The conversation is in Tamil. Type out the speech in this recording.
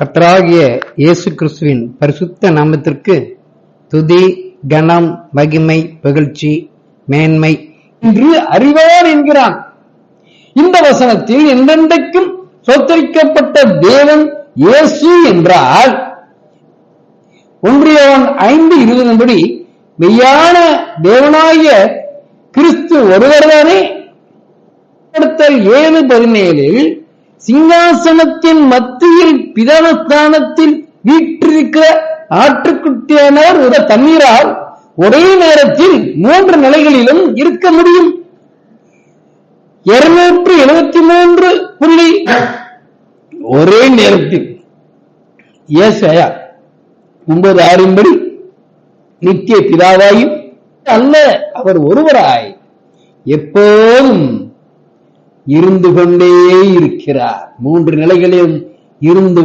கத்தராகிய இயேசு கிறிஸ்துவின் பரிசுத்த நாமத்திற்கு துதி கனம் மகிமை புகழ்ச்சி மேன்மை என்று அறிவார் என்கிறான். இந்த வசனத்தில் என்றென்றைக்கும் சொத்தரிக்கப்பட்ட தேவன் இயேசு என்றால் ஒன்றியவன் ஐந்து இருபதன்படி மெய்யான தேவனாகிய கிறிஸ்து ஒருவர்தானே? ஏழு பதினேழில் சிங்காசனத்தின் மத்தியில் பிதவஸ்தானத்தில் வீற்றிருக்கிற ஆட்டுக்குட்டியானவர் உத தண்ணீரால் ஒரே நேரத்தில் மூன்று நிலைகளிலும் இருக்க முடியும். இருநூற்று எழுபத்தி மூன்று புள்ளி ஒரே நேரத்தில். ஏசையா ஒன்பது ஆறின்படி நித்திய பிதாவாயும் அல்ல அவர் ஒருவராய் எப்போதும் இருந்து கொண்டே இருக்கிறார் மூன்று நிலைகளிலும் இருந்து